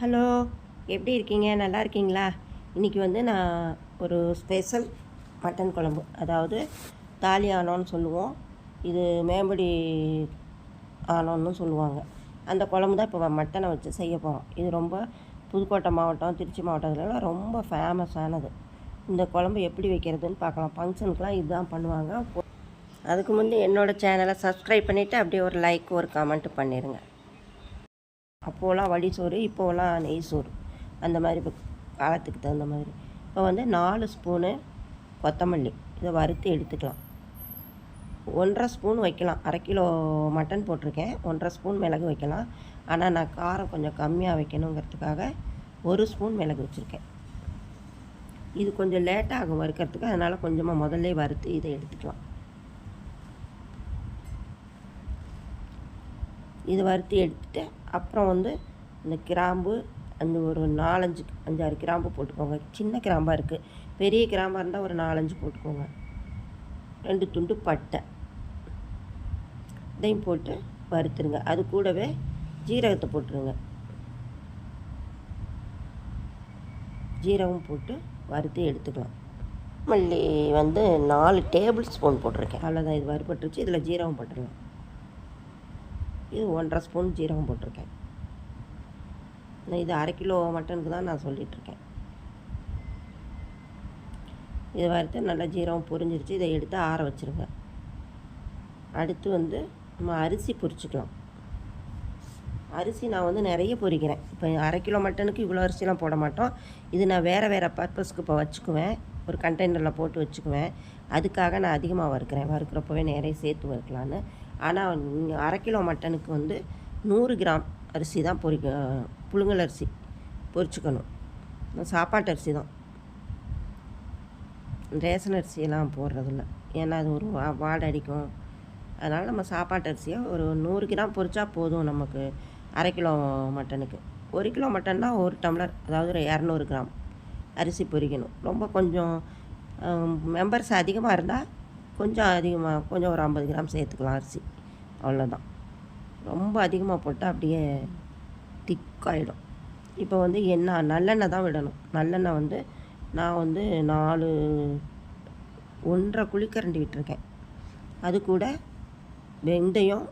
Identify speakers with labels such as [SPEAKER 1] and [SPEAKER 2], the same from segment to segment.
[SPEAKER 1] Hello எப்படி இருக்கீங்க? நல்லா இருக்கீங்களா? இன்றைக்கி வந்து நான் ஒரு ஸ்பெஷல் மட்டன் குழம்பு அதாவது தாலி ஆனோன்னு சொல்லுவோம். இது மேம்படி ஆனோன்னு சொல்லுவாங்க. அந்த குழம்பு தான் இப்போ மட்டனை வச்சு செய்ய போகிறோம் இது ரொம்ப புதுக்கோட்டை மாவட்டம் திருச்சி மாவட்டத்துலலாம் ரொம்ப ஃபேமஸானது இந்த குழம்பு எப்படி வைக்கிறதுன்னு பார்க்கலாம். ஃபங்க்ஷனுக்குலாம் இதுதான் பண்ணுவாங்க. அதுக்கு முந்தி என்னோடய சேனலை சப்ஸ்கிரைப் பண்ணிவிட்டு அப்படியே ஒரு லைக் ஒரு கமெண்ட் பண்ணிடுங்க அப்போலாம் வடி சோறு இப்போலாம் நெய் சோறு. அந்த மாதிரி இப்போ காலத்துக்கு தகுந்த மாதிரி. இப்போ வந்து நாலு ஸ்பூனு கொத்தமல்லி. இதை வறுத்து எடுத்துக்கலாம். ஒன்றரை ஸ்பூன் வைக்கலாம். அரை கிலோ மட்டன் போட்டிருக்கேன். ஒன்றரை ஸ்பூன் மிளகு வைக்கலாம். ஆனால் நான் காரம் கொஞ்சம் கம்மியாக வைக்கணுங்கிறதுக்காக ஒரு ஸ்பூன் மிளகு வச்சுருக்கேன். இது கொஞ்சம் லேட்டாகும் வறுக்கிறதுக்கு. அதனால் கொஞ்சமாக முதல்ல வறுத்து இதை எடுத்துக்கலாம். இது வறுத்து எடுத்துட்டு அப்புறம் வந்து இந்த கிராம்பு அந்த ஒரு நாலஞ்சு அஞ்சாறு கிராம்பு போட்டுக்கோங்க. சின்ன கிராம்பாக இருக்குது பெரிய கிராம்பாக இருந்தால் ஒரு நாலஞ்சு போட்டுக்கோங்க. ரெண்டு துண்டு பட்டை. இதையும் போட்டு வறுத்துருங்க. அது கூடவே ஜீரகத்தை போட்டுருங்க. ஜீரகம் போட்டு வறுத்து எடுத்துக்கலாம். மல்லி வந்து நாலு டேபிள் ஸ்பூன் போட்டிருக்கேன். அவ்வளோதான் இது வறுபட்டுருச்சு. இதில் ஜீரகம் போட்டுடலாம். இது ஒன்றரை ஸ்பூன் ஜீரகம் போட்டிருக்கேன். நான் இது அரை கிலோ மட்டனுக்கு தான் நான் சொல்லிகிட்ருக்கேன் இது வறுத்து நல்லா ஜீரகம் பொரிஞ்சிருச்சு. இதை எடுத்து ஆற வச்சுருங்க. அடுத்து வந்து நம்ம அரிசி பொரிச்சுக்கலாம். அரிசி நான் வந்து நிறைய பொரிக்கிறேன். இப்போ அரை கிலோ மட்டனுக்கு இவ்வளோ அரிசிலாம் போட மாட்டோம். இது நான் வேறு வேறு பர்பஸ்க்கு இப்போ வச்சுக்குவேன். ஒரு கண்டெய்னரில் போட்டு வச்சுக்குவேன். அதுக்காக நான் அதிகமாக வறுக்கிறேன். வறுக்கிறப்பவே நிறைய சேர்த்து வறுக்கலான்னு ஆனால் அரை கிலோ மட்டனுக்கு வந்து நூறு கிராம் அரிசி தான் பொரிக்க புழுங்கல் அரிசி பொரிச்சுக்கணும். சாப்பாட்டு அரிசி தான். ரேஷன் அரிசியெல்லாம் போடுறதில்ல. ஏன்னா அது ஒரு வா வாடை அடிக்கும். அதனால் நம்ம சாப்பாட்டு அரிசியை ஒரு நூறு கிராம் பொரிச்சா போதும் நமக்கு அரை கிலோ மட்டனுக்கு. ஒரு கிலோ மட்டன்னா ஒரு டம்ளர் அதாவது ஒரு இரநூறு கிராம் அரிசி பொரிக்கணும். ரொம்ப கொஞ்சம் மெம்பர்ஸ் அதிகமாக இருந்தால் கொஞ்சம் அதிகமாக கொஞ்சம் ஒரு ஐம்பது கிராம் சேர்த்துக்கலாம் அரிசி. அவ்வளோதான் ரொம்ப அதிகமாக போட்டால் அப்படியே திக்காயிடும். இப்போ வந்து என்ன நல்லெண்ணெய் தான் விடணும். நல்லெண்ணெய் வந்து நான் வந்து நாலு ஒன்றரை குழிக்கரண்டி விட்டுருக்கேன். அது கூட வெந்தயம்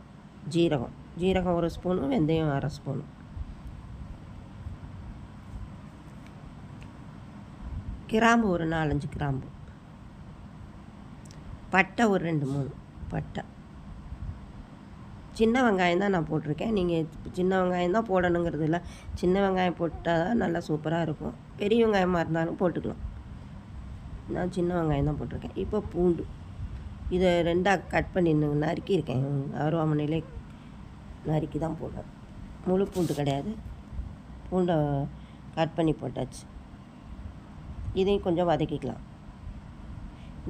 [SPEAKER 1] ஜீரகம். ஜீரகம் ஒரு ஸ்பூனும் வெந்தயம் அரை ஸ்பூனும் கிராம்பு ஒரு நாலஞ்சு கிராம்பு. பட்டை ஒரு ரெண்டு மூணு பட்டை. சின்ன வெங்காயம் தான் நான் போட்டிருக்கேன். நீங்கள் சின்ன வெங்காயம் தான் போடணுங்கிறது இல்லை. சின்ன வெங்காயம் போட்டால் தான் நல்லா சூப்பராக இருக்கும். பெரிய வெங்காயமாக இருந்தாலும் போட்டுக்கலாம். நான் சின்ன வெங்காயம் தான் போட்டிருக்கேன். இப்போ பூண்டு. இதை ரெண்டாக கட் பண்ணி நறுக்கியிருக்கேன் அருவாமனையிலே நறுக்கி தான் போடுறேன். முழு பூண்டு கிடையாது. பூண்டை கட் பண்ணி போட்டாச்சு. இதையும் கொஞ்சம் வதக்கிக்கலாம்.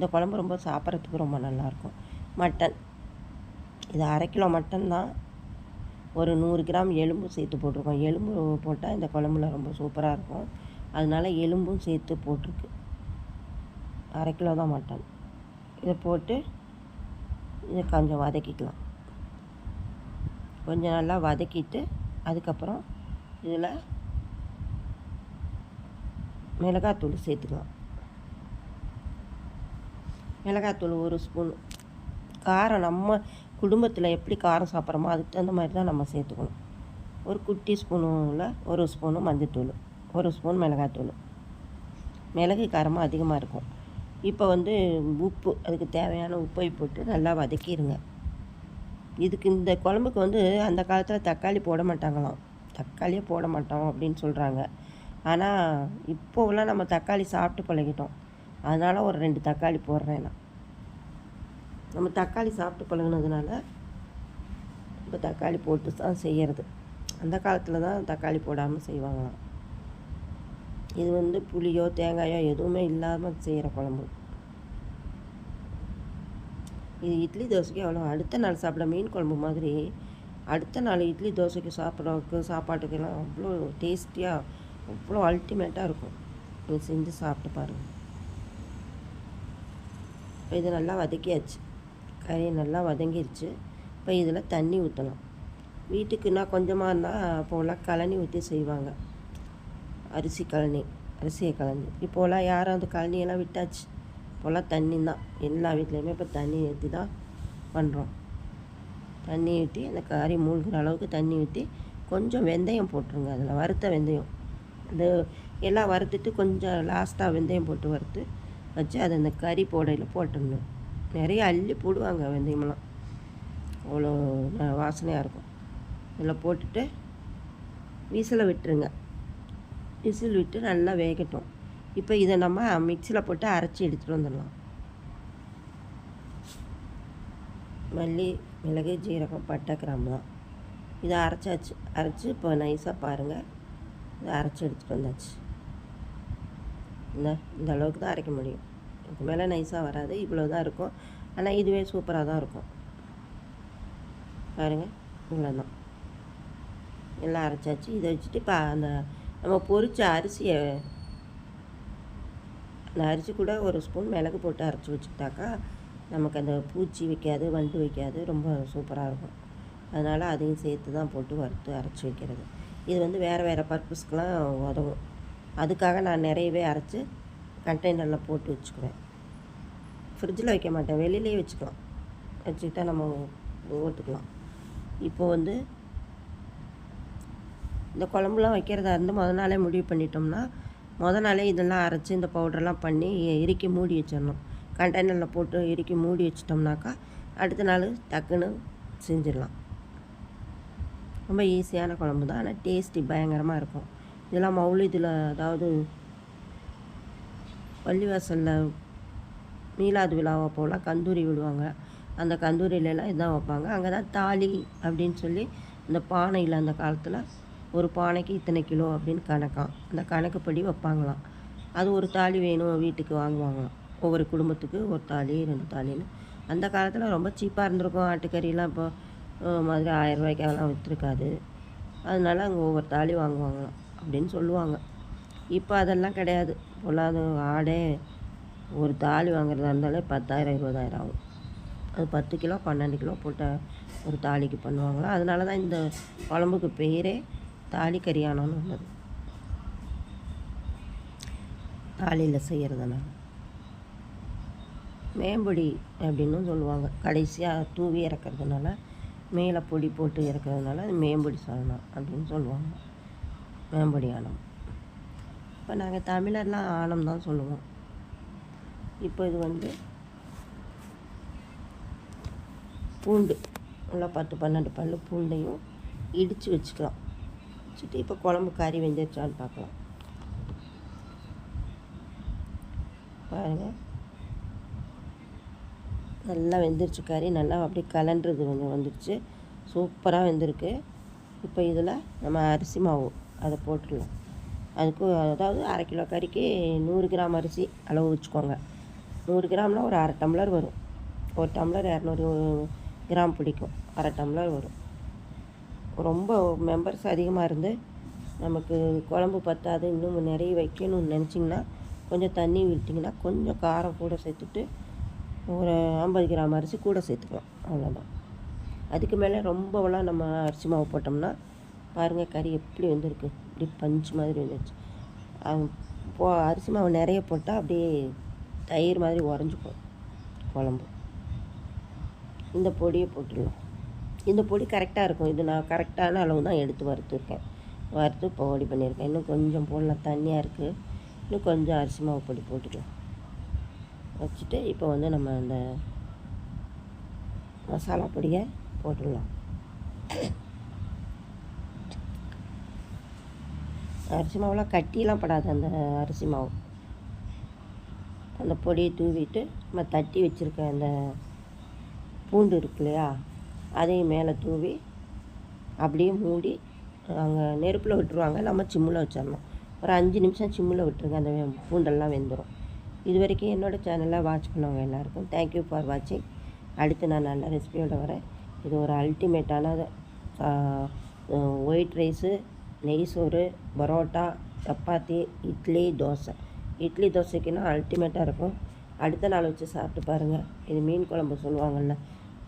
[SPEAKER 1] இந்த குழம்பு ரொம்ப சாப்பிட்றதுக்கு ரொம்ப நல்லாயிருக்கும். மட்டன். இது அரை கிலோ மட்டன் தான். ஒரு நூறு கிராம் எலும்பு சேர்த்து போட்டிருக்கோம். எலும்பு போட்டால் இந்த குழம்புல ரொம்ப சூப்பராக இருக்கும். அதனால எலும்பும் சேர்த்து போட்டிருக்கு. அரை கிலோ தான் மட்டன். இதை போட்டு இதை கொஞ்சம் வதக்கிக்கலாம். கொஞ்சம் நல்லா வதக்கிட்டு அதுக்கப்புறம் இதில் மிளகாத்தூள் சேர்த்துக்கலாம். மிளகாத்தூள் ஒரு ஸ்பூன் காரம் நம்ம குடும்பத்தில் எப்படி காரம் சாப்பிட்றோமோ அதுக்கு தகுந்த மாதிரி தான் நம்ம சேர்த்துக்கணும். ஒரு குட்டி ஸ்பூனில் ஒரு ஸ்பூனு மஞ்சத்தூள் ஒரு ஸ்பூன் மிளகாத்தூள். மிளகு காரமாக அதிகமாக இருக்கும். இப்போ வந்து உப்பு அதுக்கு தேவையான உப்பை போட்டு நல்லா வதக்கிடுங்க இதுக்கு இந்த குழம்புக்கு வந்து அந்த காலத்தில் தக்காளி போட மாட்டாங்களாம். தக்காளியே போட மாட்டோம் அப்படின்னு சொல்கிறாங்க ஆனால் இப்போவெல்லாம் நம்ம தக்காளி சாப்பிட்டு பழகிட்டோம். அதனால் ஒரு ரெண்டு தக்காளி போடுறேன் நான். நம்ம தக்காளி சாப்பிட்டு பழகினதுனால இப்போ தக்காளி போட்டு தான் செய்கிறது அந்த காலத்தில் தான் தக்காளி போடாமல் செய்வாங்களாம். இது வந்து புளியோ தேங்காயோ எதுவுமே இல்லாமல் செய்கிற குழம்பு. இது இட்லி தோசைக்கு அவ்வளோ அடுத்த நாள் சாப்பிட மீன் குழம்பு மாதிரி அடுத்த நாள் இட்லி தோசைக்கு சாப்பிட்றதுக்கு சாப்பாட்டுக்கெல்லாம் அவ்வளோ டேஸ்டியாக அவ்வளோ அல்டிமேட்டாக இருக்கும். நீங்கள் செஞ்சு சாப்பிட்டு பாருங்கள் இப்போ இது நல்லா வதக்கியாச்சு. கறி நல்லா வதங்கிருச்சு. இப்போ இதில் தண்ணி ஊற்றலாம் வீட்டுக்குன்னா கொஞ்சமாக இருந்தால் அப்போலாம் கழனி ஊற்றி செய்வாங்க. அரிசி கழனி அரிசியை கலந்து இப்போலாம் யாரும் அந்த கழனியெல்லாம் விட்டாச்சு. இப்போலாம் தண்ணி தான் எல்லா வீட்லேயுமே இப்போ தண்ணி ஊற்றி தான் பண்ணுறோம் தண்ணி ஊற்றி அந்த கறி மூழ்கிற அளவுக்கு தண்ணி ஊற்றி கொஞ்சம் வெந்தயம் போட்டுருங்க. அதில் வறுத்த வெந்தயம். அந்த எல்லாம் வறுத்துட்டு கொஞ்சம் லாஸ்ட்டாக வெந்தயம் போட்டு வறுத்து வச்சு அதை அந்த கறி போடையில் போட்டுடணும் நிறைய அள்ளி போடுவாங்க வெந்தயமெல்லாம். அவ்வளோ வாசனையாக இருக்கும். இதில் போட்டுட்டு விசிலை விட்டுருங்க. விசில் விட்டு நல்லா வேகட்டும். இப்போ இதை நம்ம மிக்சியில் போட்டு அரைச்சி எடுத்துகிட்டு வந்துடலாம். மல்லி மிளகு ஜீரகம் பட்டை கிராம்பு தான். இதை அரைச்சாச்சு. அரைச்சி இப்போ நைஸாக பாருங்கள் இதை அரைச்சி எடுத்துகிட்டு வந்தாச்சு. இந்த இந்த அளவுக்கு தான் அரைக்க முடியும். இதுக்கு மேலே நைஸாக வராது இவ்வளோ தான் இருக்கும். ஆனால் இதுவே சூப்பராக தான் இருக்கும். பாருங்கள் இவ்வளோ தான் எல்லாம் அரைச்சாச்சு. இதை வச்சுட்டு இப்போ அந்த நம்ம பொரித்த அரிசியை அந்த அரிசி கூட ஒரு ஸ்பூன் மிளகு போட்டு அரைச்சி வச்சுக்கிட்டாக்கா நமக்கு அந்த பூச்சி வைக்காது வண்டு வைக்காது ரொம்ப சூப்பராக இருக்கும். அதனால் அதையும் சேர்த்து தான் போட்டு வறுத்து அரைச்சி வைக்கிறது. இது வந்து வேறு வேறு பர்பஸ்க்கெலாம் உதவும். அதுக்காக நான் நிறையவே அரைச்சி கண்டெய்னரில் போட்டு வச்சுக்குவேன். ஃப்ரிட்ஜில் வைக்க மாட்டேன். வெளியிலே வச்சுக்கலாம். வச்சுக்கிட்டா நம்ம ஓட்டுக்கலாம். இப்போ வந்து இந்த குழம்புலாம் வைக்கிறதா இருந்து முத நாளே முடிவு பண்ணிட்டோம்னா முத நாளே இதெல்லாம் அரைச்சி இந்த பவுடர்லாம் பண்ணி இறுக்கி மூடி வச்சிடணும். கண்டெய்னரில் போட்டு இறுக்கி மூடி வச்சிட்டோம்னாக்கா அடுத்த நாள் டக்குன்னு செஞ்சிடலாம். ரொம்ப ஈஸியான குழம்பு தான். ஆனால் டேஸ்ட்டி பயங்கரமாக இருக்கும். இதெல்லாம் மௌலிதில் அதாவது பள்ளிவாசலில் மீலாது விழாவை போல் கந்தூரி விடுவாங்க. அந்த கந்தூரியிலலாம் இதான் வைப்பாங்க. அங்கே தான் தாலி அப்படின்னு சொல்லி இந்த பானையில் அந்த காலத்தில் ஒரு பானைக்கு இத்தனை கிலோ அப்படின்னு கணக்காம் அந்த கணக்குப்படி வைப்பாங்களாம். அது ஒரு தாலி வேணும் வீட்டுக்கு வாங்குவாங்களாம். ஒவ்வொரு குடும்பத்துக்கு ஒரு தாலி ரெண்டு தாலின்னு. அந்த காலத்தில் ரொம்ப சீப்பாக இருந்திருக்கும். ஆட்டுக்கறிலாம் இப்போ மாதிரி ஆயிரம் ரூபாய்க்கெல்லாம் விற்றுருக்காது. அதனால அங்கே ஒவ்வொரு தாலி வாங்குவாங்களாம். அப்படின்னு சொல்லுவாங்க. இப்போ அதெல்லாம் கிடையாது. பொல்லாத ஆடே ஒரு தாலி வாங்குறதா இருந்தாலே பத்தாயிரம் இருபதாயிரம் ஆகும். அது பத்து கிலோ பன்னெண்டு கிலோ போட்ட ஒரு தாலிக்கு பண்ணுவாங்களா? அதனால தான் இந்த குழம்புக்கு பேரே தாலி கரியானம்னு உள்ளது தாலியில் செய்கிறதுனால மேம்பொடி அப்படின்னு சொல்லுவாங்க. கடைசியாக தூவி இறக்கறதுனால மேலே பொடி போட்டு இறக்கறதுனால அது மேம்பொடி சாதனம் அப்படின்னு சொல்லுவாங்க. மேம்பொடி ஆனம் இப்போ நாங்கள் தமிழர்லாம் ஆனம் தான் சொல்லுவோம். இப்போ இது வந்து பூண்டு நல்லா பத்து பன்னெண்டு பல்லு பூண்டையும் இடித்து வச்சுக்கலாம். வச்சுட்டு இப்போ குழம்பு கறி வெந்துருச்சான்னு பார்க்கலாம் பாருங்கள் நல்லா வெந்துருச்சு கறி. நல்லா அப்படியே கலண்டுறது கொஞ்சம் வந்துருச்சு. சூப்பராக வெந்திருக்கு. இப்போ இதில் நம்ம அரிசி மாவு அதை போட்டுடலாம் அதுக்கு அதாவது அரை கிலோ கறிக்கு நூறு கிராம் அரிசி அளவு வச்சுக்கோங்க. நூறு கிராம்னால் ஒரு அரை டம்ளர் வரும். ஒரு டம்ளர் இரநூறு கிராம் பிடிக்கும். அரை டம்ளர் வரும். ரொம்ப மெம்பர்ஸ் அதிகமாக இருந்து நமக்கு குழம்பு பத்தாது இன்னும் நிறைய வைக்கணும்னு நினச்சிங்கன்னா கொஞ்சம் தண்ணி விட்டிங்கன்னா கொஞ்சம் காரம் கூட சேர்த்துட்டு ஒரு ஐம்பது கிராம் அரிசி கூட சேர்த்துக்கலாம். அவ்வளோதான் அதுக்கு மேலே ரொம்பலாம் நம்ம அரிசி மாவு போட்டோம்னா பாருங்கள் கறி எப்படி வந்திருக்கு. இப்படி பஞ்சு மாதிரி வந்துருச்சு. போ அரிசி மாவு நிறைய போட்டால் அப்படியே தயிர் மாதிரி உறைஞ்சிக்கும் குழம்பு. இந்த பொடியை போட்டுடலாம். இந்த பொடி கரெக்டாக இருக்கும். இது நான் கரெக்டான அளவு தான் எடுத்து வறுத்துருக்கேன். வறுத்து பொடி பண்ணியிருக்கேன். இன்னும் கொஞ்சம் போடலாம். தண்ணியாக இருக்குது இன்னும் கொஞ்சம் அரிசி மாவு பொடி போட்டுக்கலாம். வச்சுட்டு இப்போ வந்து நம்ம அந்த மசாலா பொடியை போட்டுடலாம். அரிசி மாவுலாம் கட்டிலாம் படாது அந்த அரிசி மாவு. அந்த பொடியை தூவிட்டு நம்ம தட்டி வச்சுருக்க அந்த பூண்டு இருக்கு இல்லையா அதையும் மேலே தூவி அப்படியே மூடி அங்கே நெருப்பில் விட்டுருவாங்க. நம்ம சிம்மில் வச்சிடணும். ஒரு அஞ்சு நிமிஷம் சிம்மில் விட்டுருங்க அந்த பூண்டெல்லாம் வெந்துடும் இது வரைக்கும் என்னோடய சேனலில் வாட்ச் பண்ணவங்க எல்லாருக்கும் தேங்க்யூ ஃபார் வாட்சிங் அடுத்து நான் நல்ல ரெசிபியோட வரேன். இது ஒரு அல்டிமேட்டான ஒயிட் ரைஸு நெய் சோறு பரோட்டா சப்பாத்தி இட்லி தோசை. இட்லி தோசைக்குன்னா அல்டிமேட்டாக இருக்கும். அடுத்த நாள் வச்சு சாப்பிட்டு பாருங்கள் இது மீன் குழம்பு சொல்லுவாங்கள்ல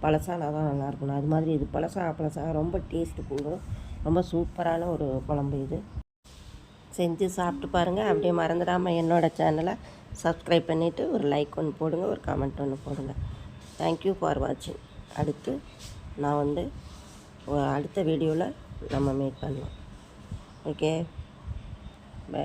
[SPEAKER 1] பழசானா தான் நல்லாயிருக்கணும் அது மாதிரி இது பழசா பழசா ரொம்ப டேஸ்ட்டு கூடும். ரொம்ப சூப்பரான ஒரு குழம்பு இது. செஞ்சு சாப்பிட்டு பாருங்கள் அப்படியே மறந்துடாமல் என்னோடய சேனலை சப்ஸ்கிரைப் பண்ணிவிட்டு ஒரு லைக் ஒன்று போடுங்க ஒரு கமெண்ட் ஒன்று போடுங்க. தேங்க்யூ ஃபார் வாட்சிங் அடுத்து நான் வந்து அடுத்த வீடியோவில் நம்ம மீட் பண்ணலாம். Okay bye